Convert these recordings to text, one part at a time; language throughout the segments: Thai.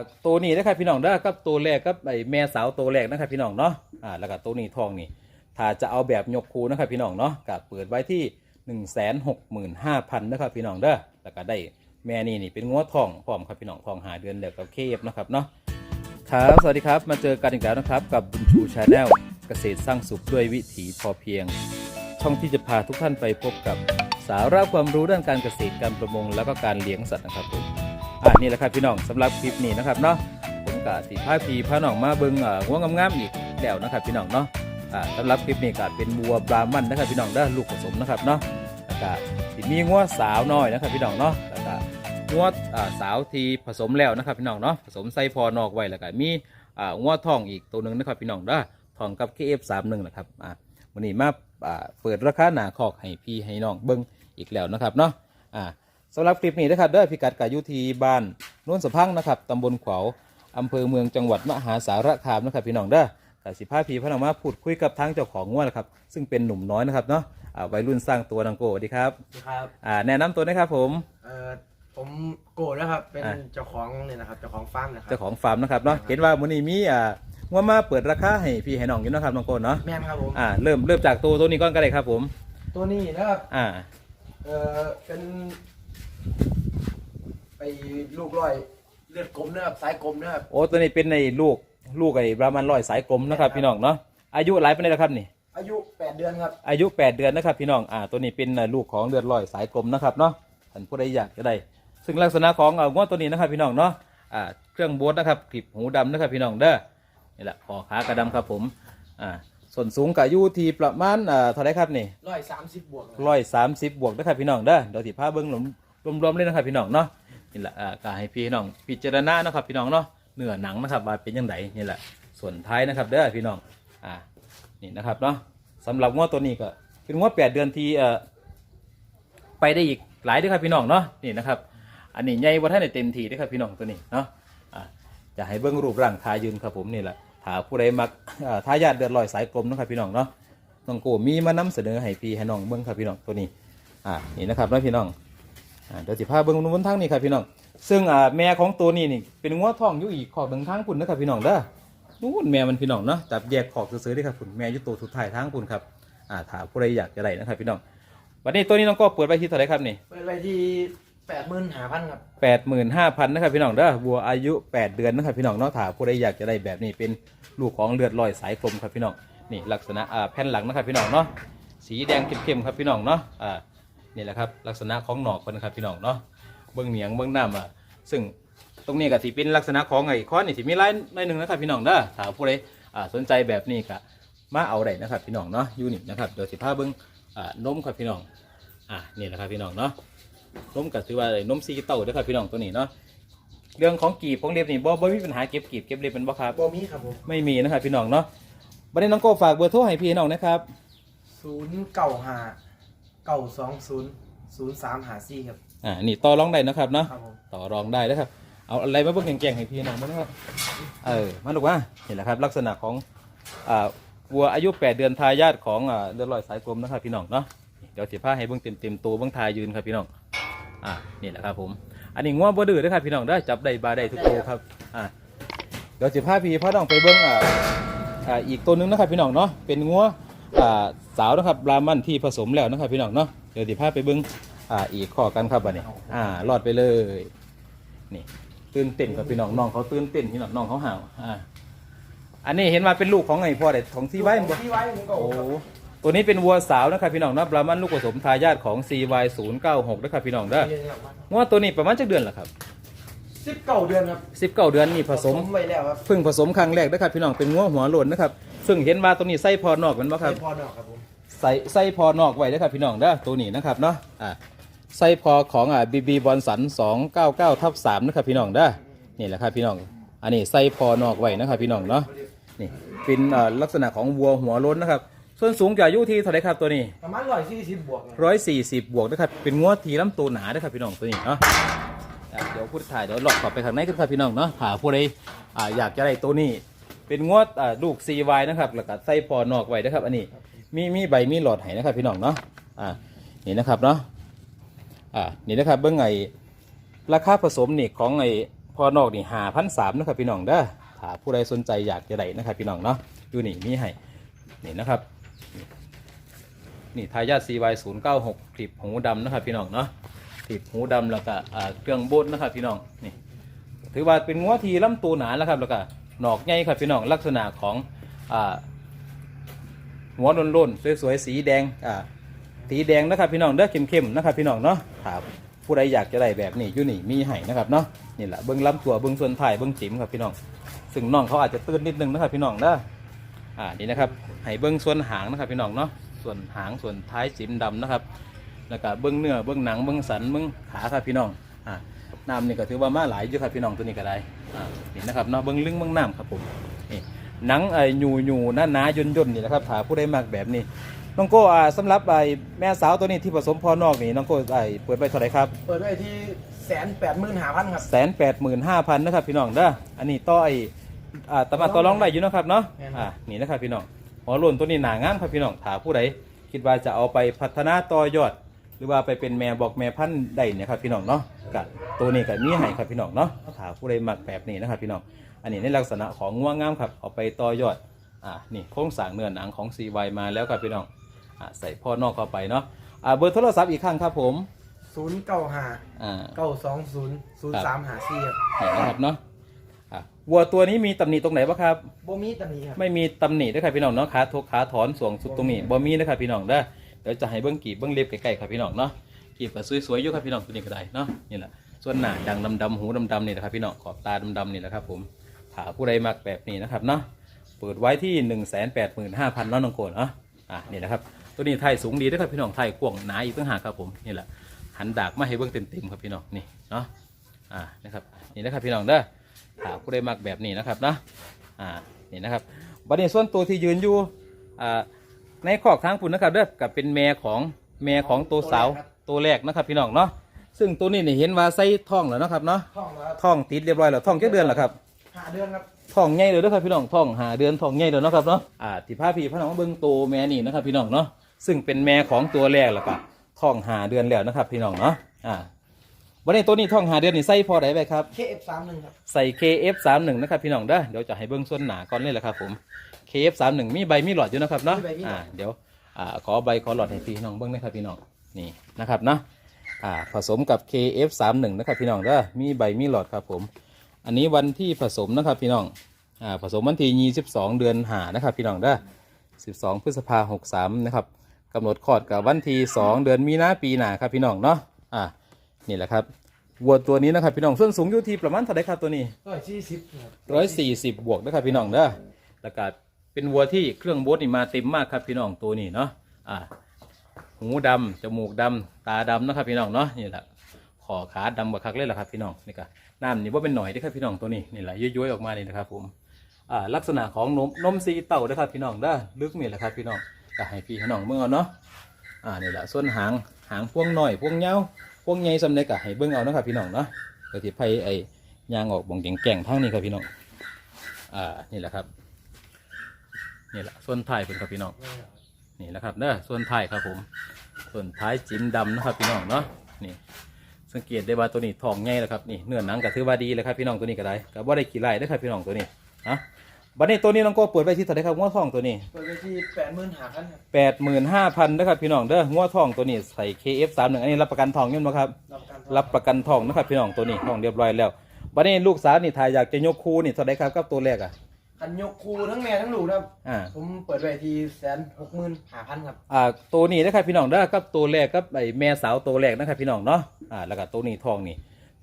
อะตัวนี้นะครับพี่น้องเด้อกับตัวแรกกับไอ้แม่สาวตัวแรกนะครับพี่น้องเนาะอ่าแล้วก็ตัวนี้ทองนี่ถ้าจะเอาแบบยกคูนะครับพี่น้องเนาะก็เปิดไว้ที่1 6 5 0 0 0นหกนะครับพี่น้องเด้อแล้วก็ได้แม่นี่นี่เป็นงัวทองพร้อมครับพี่น้องทองหาเดือนแล้วกับเคฟนะครับเนาะครับสวัสดีครับมาเจอกันอีกแล้วนะครับกับบุญชูชาแนลเกษตรสร้างสุขด้วยวิถีพอเพียง ช่องที่จะพาทุกท่านไปพบกับสาระความรู้ด้านการเกษตรการประมงแล้วก็การเลี้ยงสัตว์นะครับผม อ่านี่แหละครับพี่น้องสำหรับคลิปนี้นะครับเนาะผมกับสีผ้าพีผ้าหนองมาเบิ้งอ่าหัวงามๆอีกแล้วนะครับพี่น้องเนาะอ่าสำหรับคลิปนี้ก็เป็นวัวบรามันนะครับพี่น้องได้ลูกผสมนะครับเนาะแล้วก็สิมีงัวสาวน้อยนะครับพี่น้องเนาะแล้วก็งัวอ่าสาวที่ผสมแล้วนะครับพี่น้องเนาะผสมไส้พอนอกไว้แล้วก็มีอ่างัวทองอีกตัวหนึ่งนะครับพี่น้องเด้ทองกับ KF31 นะครับอ่าวันนี้มาอ่าเปิดราคาหนาคอกให้พี่ให้น้องเบิ้งอีกแล้วนะครับเนาะอ่า สำหรับคลิปนี้นะครับเด้อพิกัดกายุทีบ้านโน้นสะพังนะครับตำบลขวาวอำเภอเมืองจังหวัดมหาสารคามนะครับพี่น้องเด้อกสิพาพี่พน้องมาพูดคุยกับทางเจ้าของงวดนะครับซึ่งเป็นหนุ่มน้อยนะครับเนาะอ่าวัยรุ่นสร้างตัวนังโกสวัสดีครับครับ อ่าแนะนำตัวนะครับผม เอ่อ ผมโกรธนะครับ เป็นอะ เจ้าของเนี่ยนะครับ เจ้าของฟาร์มนะครับ เจ้าของฟาร์มนะครับเนาะเห็นว่ามื้อนี้มีอ่างวดมาเปิดราคาให้พี่ให้น้องอยู่นะครับน้องโกเนาะแม่นครับผม อ่าเริ่มเริ่มจากตัวตัวนี้ก่อนก็ได้ครับผมตัวนี้นะครับ อ่า เอ่อ เป็น ไปลูกร้อยเลือดกลมนะครับสายกลมนะครับโอ้ตัวนี้เป็นในลูกลูกไอ้ประมาณร้อยสายกลมนะครับพี่น้องเนาะอายุหลายปีแล้วครับนี่ อายุ 8 เดือนครับอายุ 8 เดือนนะครับพี่น้องอ่าตัวนี้เป็นลูกของเลือดร้อยสายกลมนะครับเนาะท่านผู้ใดอยากจะได้ ซึ่งลักษณะของเอาง้วตัวนี้นะครับพี่น้องเนาะอ่าเครื่องโบดนะครับกลีบหูดำนะครับพี่น้องเด้อนี่แหละคอขากระดำครับผมอ่าส่วนสูงกับอายุที่ประมาณอ่าเท่าไหรครับนี่ ร้อยสามสิบบวกร้อยสามสิบบวกนะครับพี่น้องเด้อเดี๋ยวสิพาเบิ้งรวมรวมๆเลยนะครับพี่น้องเนาะ นี่แหละอ่าก็ให้พี่น้องพิจารณานะครับพี่น้องเนาะเนื้อหนังนะครับว่าเป็นยังไงนี่แหละส่วนท้ายนะครับเด้อพี่น้องอ่านี่นะครับเนาะสำหรับงวตัวนี้ก็เป็นงวแปดเดือนที่เอ่อไปได้อีกหลายด้วยครับพี่น้องเนาะนี่นะครับ อันนี้ใหญ่ว่าท่านเต็มทีด้วยครับพี่น้องตัวนี้เนาะอ่าจะให้เบิ้องรูปร่างทายืนครับผมนี่แหละถ้าผู้ใดมักอ่าทายาทเดือดลอยสายกลมนะครับพี่น้องเนาะน้องโกมีมานำเสนอให้พี่ให้น้องเบิ้องครับพี่น้องตัวนี้อ่านี่นะครับน้อพี่น้อง เดี๋ยวสิพาเบิ้งบนทางนี้ครับพี่น้อง ซึ่งอ่าแม่ของตัวนี้นี่เป็นงัวทองอยู่อีกขอกหนึ่งทางคุณนะครับพี่น้องเด้อนู่นแม่มันพี่น้องเนาะจับแยกขอกซื้อๆได้ครับคุณแม่อยู่ตัวสุดท้ายทางคุณครับอ่าถ้าผู้ใดอยากจะได้นะครับพี่น้องวันนี้ตัวนี้น้องก็เปิดไว้ที่เท่าไหรครับนี่เปิดไปที่แปดหมื่นหาพันครับแปดหมื่นห้าพันนะครับพี่น้องเด้อวัวอายุแปดเดือนนะครับพี่น้องเนาะถ้าผู้ใดอยากจะได้แบบนี้เป็นลูกของเลือดลอยสายกลมครับพี่น้องนี่ลักษณะอ่าแผ่นหลังนะครับพี่น้องเนาะสีแดงเข้มๆครับพี่น้องเนาะอ่า นี่แหละครับ ลักษณะของหนอกคนนะครับพี่น้องเนาะเบื้องเหนียงเบื้องหน้าอะซึ่งตรงนี้ก็สิเป็นลักษณะของไอ้ข้อนี่สิมีลายลายหนึ่งนะครับพี่น้องเด้อถ้าผู้ใดอ่าสนใจแบบนี้ก็มาเอาได้นะครับพี่น้องเนาะอยูนิตนะครับเดี๋ยวสิพาเบื้องอ่านมครับพี่น้องอ่านี่แหละครับพี่น้องเนาะนมก็ถือว่าอะไรนมซีเต้าเด้อครับพี่น้องตัวนี้เนาะเรื่องของกีบของเล็บนี่บ่บ่มีปัญหาเก็บกีบเก็บเล็บเป็นบ่ครับโบมีครับผมไม่มีนะครับพี่น้องเนาะบัดนี้น้องโก้ฝากเบอร์โทรให้พี่น้องนะครับศูนย์เก้าห้าเก้าสองศูนย์ศูนย์สามหาสี่ครับ อ่า นี่ต่อรองได้นะครับเนาะ ครับผมต่อรองได้นะครับ เอาอะไรมาเบิ่งแกงๆให้พี่น้องมั้งนะครับ เออ มาลูกว่านี่แหละครับ ลักษณะของ อ่า วัวอายุ 8 เดือนทายาทของอ่าเลือดลอยสายกลมนะครับพี่น้องเนาะ เดี๋ยวสิพาให้เบิ่งเต็มๆตัวเบิ่งทายยืนครับพี่น้อง อ่า นี่แหละครับผม อันนี้งัวบ่ดื้อเด้อครับพี่น้องได้อจับได้บาได้ทุกตัวครับ อ่า เดี๋ยวสิพาพี่พาน้องไปเบิ่งอ่า อ่า อีกตัวหนึงนะครับพี่น้องเนาะ เป็นงัว อ่าสาวนะครับบรามันที่ผสมแล้วนะครับพี่น้องเนาะเดี๋ยวสิพาไปเบิ่งอ่าอีกข้อกันครับบัดนี้อ่ารอดไปเลยนี่ตื่นเต้นกับพี่น้องน้องเขาตื่นเต้นพี่น้องน้องเขาห่าวอ่าอันนี้เห็นว่าเป็นลูกของไอ้พ่อเด็ดของซีไว้บ่ที่ไว้ผมก็โอ้ตัวนี้เป็นวัวสาวนะครับพี่น้องเนาะบรามันลูกผสมทายาทของ CY 0 9 6 นะครับพี่น้องเด้องัวตัวนี้ประมาณจักเดือนละครับ สิบเก้าเดือนครับสิบเก้าเดือนนี่ผสม ไว้แล้วครับ เพิ่งผสมครั้งแรกนะครับพี่น้องเป็นงัวหัวโลนนะครับ ซึ่งเห็นว่าตัวนี้ไส้พอนอกแมันบ่ครับไม่พอดอกครับผมใส่ไส้พอนอกไว้นะครับพี่น้องเด้อตัวนี้นะครับเนาะอ่าไส้พอของอ่าบีบีบอลสัน299ทับ3นะครับพี่น้องเด้อนี่แหละครับพี่น้อง อันนี้ไส้พอนอกไว้นะครับพี่น้องเนาะนี่เป็นอ่าลักษณะของวัวหัวโล้นนะครับ ส่วนสูงจะอายุที่เท่าไหรครับตัวนี้ ประมาณร้อยสี่สิบบวกนะร้อยสี่สิบบวกนะครับ เป็นงวดทีลำตัวหนานะครับพี่น้องตัวนี้เนาะอะเดี๋ยวพูดถ่ายเดี๋ยวหลอกกลับไปข้างในกันครับพี่น้องเนาะหาผู้ใดอ่าอยากจะได้ตัวนี้ เป็นงวดอ่าลูก CY นะครับแล้วก็ใส่พอนอกไว้นะครับ อันนี้มีมีใบมีหลอดให้นะครับพี่น้องเนาะอ่านี่นะครับเนาะอ่านี่นะครับเบื้องไงราคาผสมนี่ของไอพอนอกนี่หาพันสามนะครับพี่น้องเด้อถ้าผู้ใดสนใจอยากจะได้นะครับพี่น้องเนาะอยู่นี่มีให้นี่นะครับนี่ทายาท CY 0 9 6คลิปหูดำนะครับพี่น้องเนาะคลิปหูดำแล้วก็อ่าเครื่องบดนะครับพี่น้องนี่ถือว่าเป็นงัวทีลำตัวหนาแล้วครับแล้วก็ หนอกใหญ่ครับพี่น้องลักษณะของอหัวโล้นๆสวยๆสีแดงสีแดงนะครับพี่น้องเด้อเข้มๆนะครับพี่น้องเนาะถ้าผู้ใดอยากจะได้แบบนี้อยู่นี่มีให้นะครับเนาะนี่แหละเบิ้องลำตัวเบิ้องส่วนถ่ายเบิ้องจิ๋มครับพี่น้อง ซึ่งน้องเขาอาจจะตื้นนิดนึงนะครับพี่น้องเด้ออ่านี่นะครับให้เบิ้องส่วนหางนะครับพี่น้องเนาะส่วนหางส่วนท้ายสีดำนะครับแล้วก็เบิ้องเนื้อเบิ้องหนังเบิ้องสันเบิ้องขาครับพี่น้องอ่า น้ำนี่ก็ถือว่ามาหลายอยู่ครับพี่น้องตัวนี้ก็ได้อ่านี่นะครับเนาะเบิ้งลึงเบิ้งน้ำครับผมนี่หนังไอ้หยูหยูหน้าหนาย่นย่นๆนี่นะครับถ้าผู้ใดมักแบบนี้น้องโก้อ่าสำหรับไอ้แม่สาวตัวนี้ที่ผสมพ่อนอกนี่น้องโก้ไอ้เปิดไปเท่าไหร่ครับเปิดไว้ที่แสนแปดหมื่นหาพันครับ แสนแปดหมื่นห้าพันนะครับพี่น้องเด้ออันนี้ต่อไอ้อ่าตามารถต่อรองได้อยู่นะครับเนาะแม่นครับ อ่านี่นะครับพี่น้องหัวโล้นตัวนี้หนางามครับพี่น้องถ้าผู้ใดคิดว่าจะเอาไปพัฒนาต่อยอด หรือว่าไปเป็นแม่บอกแม่พันธุ์ได้เนี่ยครับพี่น้องเนาะกับตัวนี้กับมีให้ครับพี่น้องเนาะถ้าผู้ใดมักแบบนี้นะครับพี่น้องอันนี้ในลักษณะของง่วงงามครับเอาไปต่อยอดอ่านี่โครงสร้างเนื้อหนังของ CY มาแล้วครับพี่น้องอ่าใส่พ่อนอกเข้าไปเนาะอ่าเบอร์โทรศัพท์อีกครั้งครับผมศูนย์เก้าห้าอ่า เก้าสองศูนย์ศูนย์สามหาสี่ครับเห็นนะครับเนาะอะวัวตัวนี้มีตำหนิตรงไหนบ้างครับโบมีตำหนิครับ ไม่มีตำหนิด้วยครับพี่น้องเนาะขาทกขาถอนส่วงสุดตรงนี้บ่มีนะครับพี่น้องเด้อ เดี๋ยวจะให้เบิ้องกีบเบิ้องเล็บใกล้ๆครับพี่น้องเนาะกีบก็สวยๆอยู่ครับพี่น้องตัวนี้ก็ได้เนาะนี่แหละส่วนหน้าดังดำๆหูดำๆนี่นะครับพี่น้องขอบตาดำๆนี่แหละครับผมถ้าผู้ใดมักแบบนี้นะครับเนาะเปิดไว้ที่ 1 8 5 0 0 0เนาะน้องโกนเนาะอะนี่นะครับตัวนี้ไทยสูงดีด้วยครับพี่น้องไทยกว้างหนาอีกต่างหากครับผมนี่แหละหันดากมาให้เบิ้องเต็มๆครับพี่น้องนี่เนาะอ่านะครับนี่นะครับพี่น้องเด้อถ้าผู้ใดมักแบบนี้นะครับเนาะอ่านี่นะครับบัดนี้ส่วนตัวที่ยืนอยู่อ่า ในขอกทางพุ่นนะครับเด้อกับเป็นแม่ของแม่ของตัวสาวตัวแรกนะครับพี่น้องเนาะซึ่งตัวนี้นี่เห็นว่าใส่ท้องแล้วนะครับเนาะท้องแล้วครับท้องติดเรียบร้อยแล้วท้องแค่เดือนแล้วครับหาเดือนครับท้องใหญ่เลยนะครับพี่น้องท้องหาเดือนท้องใหญ่เลยนาะครับเนาะอ่าที่พาพี่พาน้องเบิ่งตัวแม่นี่นะครับพี่น้องเนาะซึ่งเป็นแม่ของตัวแรกแล้วก็ท้องหาเดือนแล้วนะครับพี่น้องเนาะอ่า วันนี้ตัวนี้ท้องหาเดือนนี่ใส่พอได้ไหมครับเคเอฟสามหนึ่งครับ ใส่ KF31 นะครับพี่น้องเด้อเดี๋ยวจะให้เบิ้งส่วนหนาก่อนเลยแหละครับผม KF31 มีใบมีหลอดอยู่นะครับเนาะมีใบมีหลอด อ่าเดี๋ยวอ่าขอใบขอหลอดให้พี่น้องเบิ้งนะครับพี่น้องนี่นะครับเนาะอ่าผสมกับ KF31 นะครับพี่น้องเด้อมีใบมีหลอดครับผม อันนี้วันที่ผสมนะครับพี่น้องอ่าผสมวันที่22 เดือนหานะครับพี่น้องเด้อ12 พฤษภาหกสามนะครับกำหนดคลอดกับวันที่2เดือนมีนาปีหน้าครับพี่น้องเนาะอ่า นี่แหละครับวัวตัวนี้นะครับพี่น้องส่วนสูงอยู่ที่ประมาณเท่าไหรครับตัวนี้ร้อยสี่สิบครับร้อยสี่สิบบวกนะครับพี่น้องเด้อแล้วก็เป็นวัวที่เครื่องบดนี่มาเต็มมากครับพี่น้องตัวนี้เนาะอ่าหูดำจมูกดำตาดำนะครับพี่น้องเนาะนี่แหละขอขาดำกว่าคักเลยล่ะครับพี่น้องนี่ก็น้ำนี่ว่าเป็นหน่อยเด้อครับพี่น้องตัวนี้นี่แหละย้อยๆออกมานี่นะครับผมอ่าลักษณะของนมนมสีเต่าเด้อครับพี่น้องเด้อลึกนี่แหละครับพี่น้องก็ให้พี่ให้น้องเมื่งเอาเนาะอ่านี่แหละส่วนหางหางพวงหน่อยพวงเงาพ วงใหญ่สำเร็จก็ให้เบิ่งเอานะครับพี่น้องเนาะเดี๋ยวที่ไผไอ้ยางออกบ่งแก่งๆทั้งนี้ครับพี่น้องอ่านี่แหละครับนี่แหละส่วนท้ายเป็นครับพี่น้องนี่แหละครับเด้อส่วนท้ายครับผม ส่วนท้ายจิ้มดำนะครับพี่น้องเนาะนี่สังเกตได้ว่าตัวนี้ทองใหญ่แล้วครับนี่เนื้อหนังก็ถือว่าดีเลยครับพี่น้องตัวนี้ก็ได้ก็บ่ได้กี่ไร่เด้ครับพี่น้องตัวนี้นะ บัดนี้ตัวนี้น้องโก็เปิดไปที่เท่าไหร่ครับงวดทองตัวนี้เปิดไว้ที่แปดหมื่นหาพันครับแปดหมื่นห้าพันนะครับพี่น้องเด้องวดทองตัวนี้ใส่ KF สามหนึ่งอันนี้รับประกันทองยังไหมครับ รับประกันทองรับประกันทองนะครับพี่น้องตัวนี้ทองเรียบร้อยแล้วบัดนี้ลูกสาวนี่ถ่ายอยากจะยกคูนี่เท่าไหร่ครับกับตัวแรกอะคันยกคูทั้งแม่ทั้งลูกนะครับ อ่าผมเปิดไว้ที่แสนหกหมื่นหาพันครับ อ่าตัวนี้นะครับพี่น้องเด้อกับตัวแรกกับไอ้แม่สาวตัวแรกนะครับพี่น้องเนาะอ่าแล้วก็ตัวนี้ทองนี่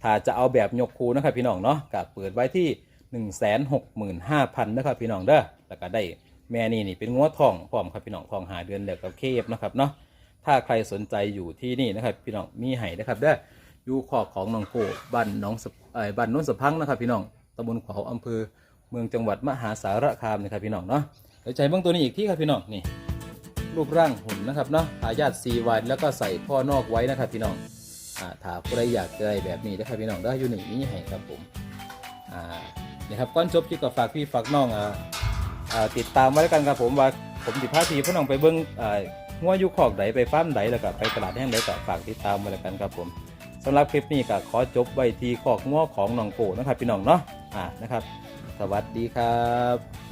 ถ้าจะเอาแบบยกคูนะครับพี่น้องเนาะก็เปิดไว้ที่ 1นึ่งแสนหกหมื่นห้าพันนะครับพี่น้องเด้อแล้วก็ได้แม่นี่นี่เป็นงัวทองพร้อมครับพี่น้องทองหาเดือนแล้วกับเคฟนะครับเนาะถ้าใครสนใจอยู่ที่นี่นะครับพี่น้องมีให้นะครับเด้ออยู่ขอบของหนองโกบ้านน้องสะเอ่อบ้านโน้นสะพังนะครับพี่น้องตำบลขวาวอำเภอเมืองจังหวัดมหาสารคามนะครับพี่น้องเนาะเดี๋ยวใจเบื้องตัวนี้อีกที่ครับพี่น้องนี่รูปร่างหุ่นนะครับเนาะทายาทซีวันแล้วก็ใส่พ่อนอกไว้นะครับพี่น้องอ่าถ้าใครอยากได้แบบนี้นะครับพี่น้องได้อยู่หนึ่งนี้ให้ครับผมอ่า นะครับก้อนจบที่ก็ฝากพี่ฝากน้องอ่าอ่าติดตามไว้แล้วกันครับผมว่าผมสิพาพี่พี่น้องไปเบิ้งอ่าหัวยุคอกไหนไปฟ้าร์มใดแล้วก็ไปตลาดแห่งไหนก็ฝากติดตามไว้แล้วกันครับผมสำหรับคลิปนี้ก็ขอจบไว้ที่ขอกงัวของน้องโกนะครับพี่น้องเนาะอ่านะครับ สวัสดีครับ